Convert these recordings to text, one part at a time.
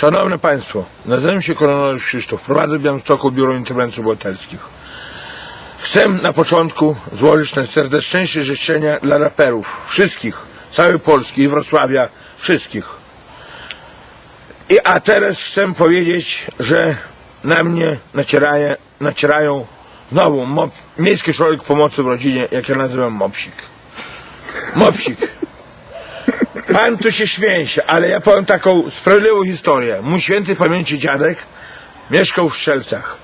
Szanowne Państwo, nazywam się Kolonel Krzysztof, prowadzę w Białymstoku Biuro Interwencji Obywatelskich. Chcę na początku złożyć najserdeczniejsze życzenia dla raperów, wszystkich, całej Polski i Wrocławia, wszystkich. I, a teraz chcę powiedzieć, że na mnie nacieraje, nacierają znowu mop, Miejski Szolek Pomocy w Rodzinie, jak ja nazywam Mopsik. Mopsik. Pan tu się śmieje ale ja powiem taką sprawiedliwą historię. Mój święty pamięci dziadek mieszkał w Strzelcach.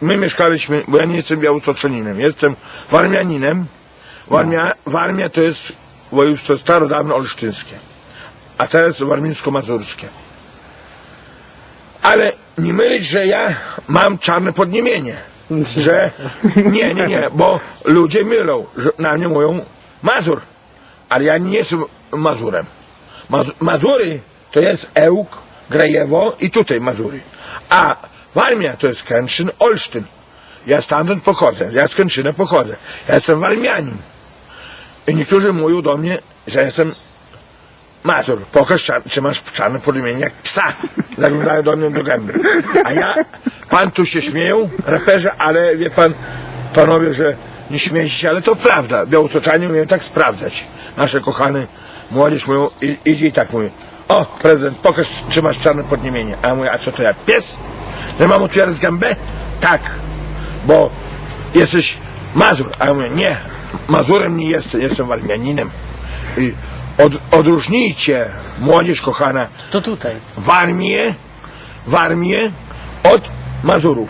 My mieszkaliśmy, bo ja nie jestem białostoczaninem, jestem warmianinem. Warmia, Warmia to jest województwo starodawne olsztyńskie, a teraz warmińsko-mazurskie. Ale nie mylić, że ja mam czarne podniemienie. Że nie, nie, nie, bo ludzie mylą, że na mnie mówią Mazur, ale ja nie jestem Mazurem. Maz Mazury to jest Ełk, Grajewo i tutaj Mazury. A Warmia to jest Kętrzyn, Olsztyn. Ja stamtąd pochodzę, ja z Kętrzyna pochodzę. Ja jestem warmianin. I niektórzy mówią do mnie, że jestem Mazur, pokaż, czy masz czarne podimienie jak psa. Zaglądają do mnie do gęby. A ja, pan tu się śmieją, raperze, ale wie pan, panowie, że nie śmiejcie się, ale to prawda. Białostoczanie umieją tak sprawdzać. Nasze kochane młodzież mówią, i- idzie i tak mówi. O, prezydent, pokaż, czy masz czarne podniemienie. A ja mówię, a co to ja, pies? Że mam otwierać gębę? Tak, bo jesteś Mazur. A ja mówię, nie, Mazurem nie jestem, jestem Warmianinem. I od, odróżnijcie, młodzież kochana, To tutaj. Warmię, Warmię od Mazurów.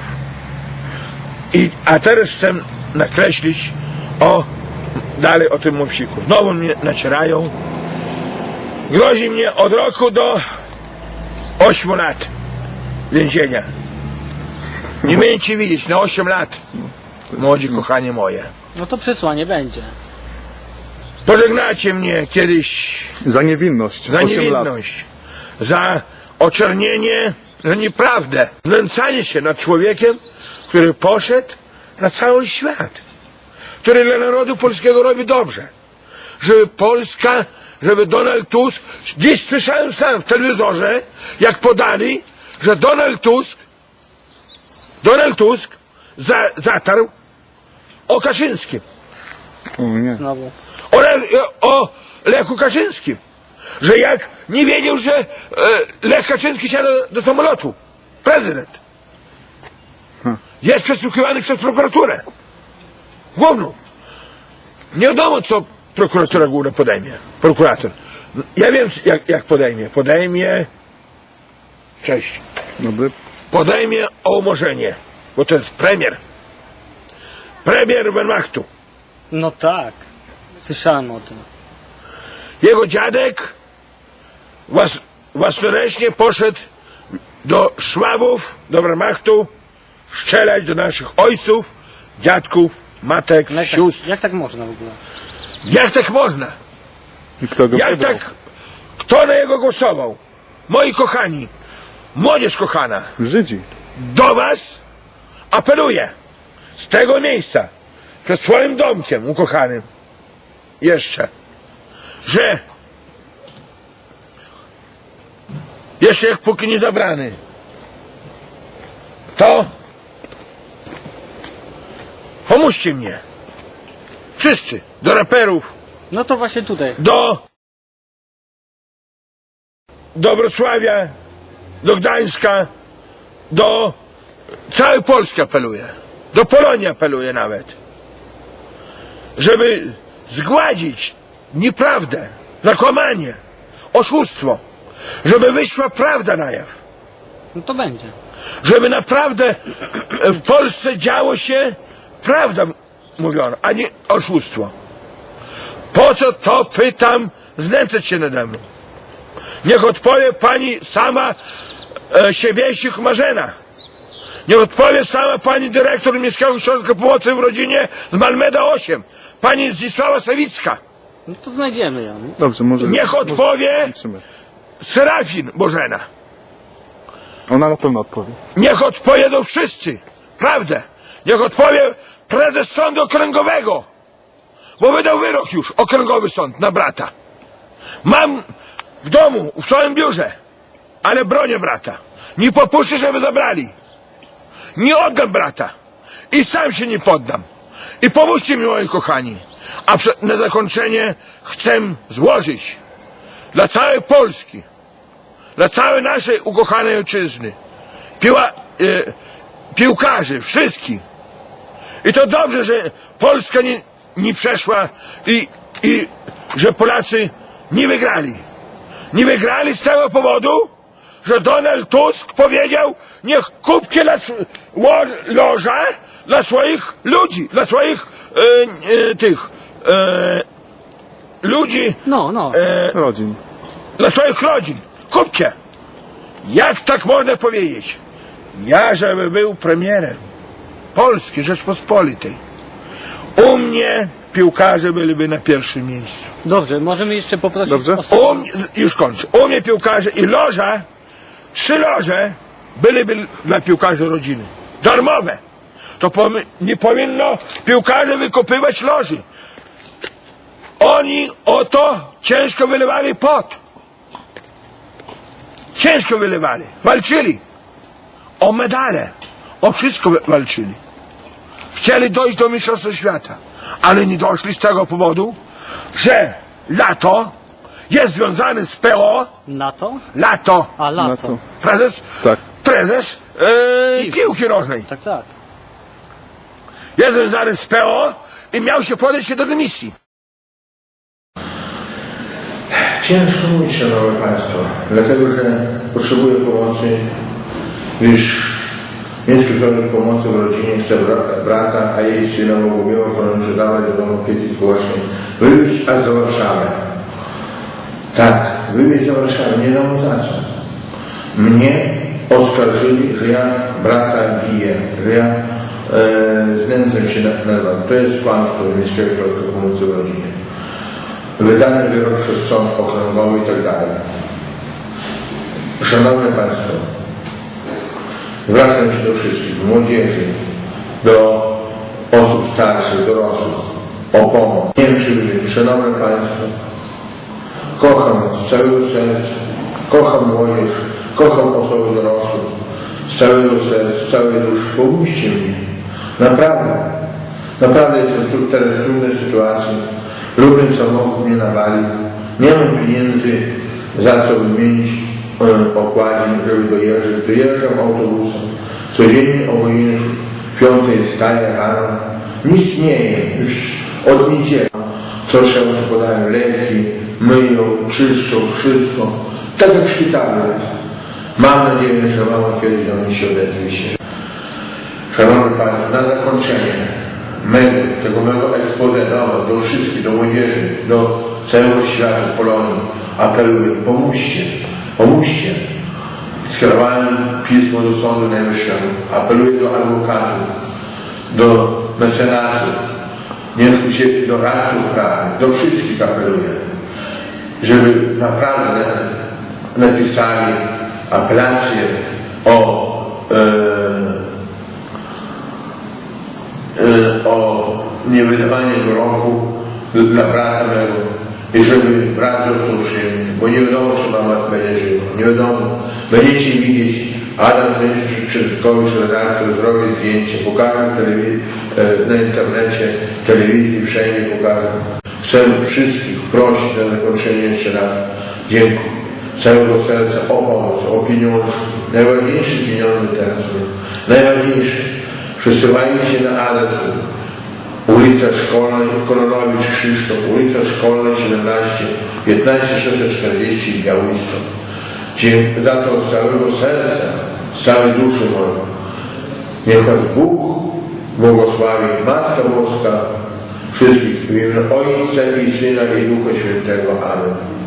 I, a teraz chcę nakreślić o, dalej o tym mopsiku. Znowu mnie nacierają. Grozi mnie od roku do 8 lat więzienia. Nie będziecie widzieć na 8 lat, młodzi kochanie moje. No to przesłanie będzie. Pożegnacie mnie kiedyś Za niewinność. za 8 lat. niewinność, za oczernienie, za nieprawdę, znęcanie się nad człowiekiem, który poszedł na cały świat, który dla narodu polskiego robi dobrze, żeby Polska, żeby Donald Tusk, dziś słyszałem sam w telewizorze, jak podali, że Donald Tusk, Donald Tusk za, zatarł o Kaczyńskim. O nie. Znowu. O, Le, o Lechu Kaczyńskim. Że jak nie wiedział, że e, Lech Kaczyński siada do, do samolotu. Prezydent. Jest przesłuchiwany przez prokuraturę. Główną. Nie wiadomo, co prokuratura główna podejmie. Prokurator. Ja wiem, jak, jak podejmie. Podejmie... Cześć. Dobry. Podejmie o umorzenie. Bo to jest premier. Premier Wehrmachtu. No tak. Słyszałem o tym. Jego dziadek włas, własnoręcznie poszedł do Szwabów, do Wehrmachtu, strzelać do naszych ojców, dziadków, matek, No jak, tak, sióstr. jak tak można w ogóle? Jak tak można? I kto go Jak wybrał? tak? Kto na jego głosował? Moi kochani, młodzież kochana, Żydzi. do was apeluję z tego miejsca, przed swoim domkiem ukochanym, jeszcze, że jeszcze jak póki nie zabrany, to pomóżcie mnie. Wszyscy, do raperów, No to właśnie tutaj. do do Wrocławia, do Gdańska, do całej Polski apeluję. Do Polonii apeluję nawet. Żeby zgładzić nieprawdę, zakłamanie, oszustwo. Żeby wyszła prawda na jaw. No to będzie. Żeby naprawdę w Polsce działo się prawda mówiono, a nie oszustwo. Po co to pytam znęcać się nade mną? Niech odpowie pani sama e, Siewiejsik Marzena. Niech odpowie sama pani dyrektor Miejskiego Ośrodka Pomocy w Rodzinie z Malmeda 8. Pani Zdzisława Sawicka. No to znajdziemy ją. Dobrze, może... Niech odpowie Kończymy. Serafin Bożena. Ona na pewno odpowie. Niech odpowiedzą wszyscy. Prawdę. Niech odpowie prezes sądu okręgowego. Bo wydał wyrok już, okręgowy sąd, na brata. Mam w domu, w swoim biurze ale bronię brata. Nie popuszczę, żeby zabrali. Nie oddam brata. I sam się nie poddam. I pomóżcie mi, moi kochani. A na zakończenie chcę złożyć dla całej Polski, dla całej naszej ukochanej ojczyzny, piła, e, piłkarzy, wszystkich. I to dobrze, że Polska nie, nie przeszła i, i że Polacy nie wygrali. Nie wygrali z tego powodu, że Donald Tusk powiedział, niech kupcie dla, ło- loża dla swoich ludzi, dla swoich e, e, tych e, ludzi, No, no. Rodzin. dla swoich rodzin. Kupcie. Jak tak można powiedzieć? Ja, żeby był premierem Polski Rzeczpospolitej, u mnie piłkarze byliby na pierwszym miejscu. Dobrze, możemy jeszcze poprosić Dobrze. o U mnie, już kończę. U mnie piłkarze i loża, trzy loże byłyby dla piłkarzy rodziny. Darmowe. To pomi- nie powinno piłkarze wykopywać loży. Oni o to ciężko wylewali pot. Ciężko wylewali. Walczyli. O medale. O wszystko walczyli. Chcieli dojść do Mistrzostwa Świata. Ale nie doszli z tego powodu, że lato jest związane z PO. NATO? Lato. A, lato. Na to. Prezes? Tak. Prezes Piłki. piłki nożnej. Tak, tak. Jest związany z PO i miał się podać się do dymisji. Ciężko mówić, Szanowni Państwo, dlatego że potrzebuję pomocy, gdyż Miejski Ośrodek Pomocy w Rodzinie chce bra- brata, a jej syna Bogumiła Koronczy dawać do domu opieki społecznej, wywieźć aż za Warszawę. Tak, wywieźć za Warszawę, nie wiadomo za co. Mnie oskarżyli, że ja brata biję, że ja e, się nad nad To jest kłamstwo Miejskiego Ośrodka Pomocy w Rodzinie wydany wyrok przez sąd okręgowy i tak dalej. Szanowni Państwo, zwracam się do wszystkich, młodzieży, do osób starszych, dorosłych, o pomoc. Nie wiem, czy wy, Szanowni Państwo, kocham z całego serca, kocham młodzież, kocham osoby dorosłe, z całego serca, z całej duszy, pomóżcie mnie. Naprawdę. Naprawdę jestem tu teraz w trudnej sytuacji. Lubię samochód mnie nawalił. Nie mam pieniędzy za co wymienić okładzik, żeby dojeżdżać. Dojeżdżam autobusem. Codziennie o godzinie piątej wstaję rano. Nic nie jem. Już od niedzieli. Co trzeba, to podają leki, myją, czyszczą, wszystko. Tak jak w szpitalu. Mam nadzieję, że mama kiedyś do mnie się odezwie się. Szanowni Państwo, na zakończenie mego, tego mego expose do, do wszystkich, do młodzieży, do całego świata, Polonii apeluję, pomóżcie, pomóżcie. Skierowałem pismo do Sądu Najwyższego, apeluję do adwokatów, do mecenasów, niech się do radców prawnych, do wszystkich apeluję, żeby naprawdę na- napisali apelację o e, y, o niewydawanie wyroku dla brata mego i żeby został przyjemny, bo nie wiadomo, czy mama będzie nie wiadomo. Będziecie widzieć, Adam Krzyżkowicz, redaktor, zrobi zdjęcie, pokażę telewiz- e, na internecie, telewizji, wszędzie pokażę. Chcę wszystkich prosić na zakończenie jeszcze raz. Dziękuję. Z całego serca o pomoc, o pieniądze. Najważniejsze pieniądze teraz. Najważniejsze. Przesyłajcie na adres ulica Szkolna, Kolonowicz Krzysztof, ulica Szkolna 17, 15 640 Białystok. Dziękuję za to z całego serca, z całej duszy mojej. Niech Was Bóg błogosławi, Matka Boska, wszystkich w imię Ojca i Syna i Ducha Świętego. Amen.